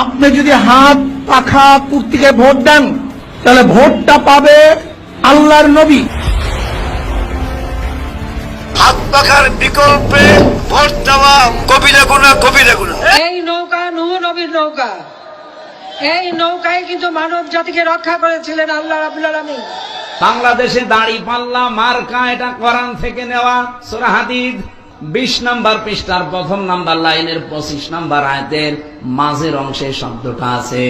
আপনি যদি হাত পাখা পূর্তিকে ভোট দেন তাহলে ভোটটা পাবে আল্লাহর নবী। হাত পাখার বিকল্পে ভোট দেওয়া কবিরা গুণা কবিরা গুণা। এই নৌকা নূহ নবীর নৌকা। এই নৌকায় কিন্তু মানব জাতিকে রক্ষা করেছিলেন আল্লাহ রাবুল আলমী বাংলাদেশে দাড়ি পাল্লা মার্কা এটা কোরআন থেকে নেওয়া সূরা হাদিদ। বিশ নাম্বার পৃষ্ঠার প্রথম নাম্বার লাইনের পঁচিশ নাম্বার আয়তের মাঝের অংশে শব্দটা আছে।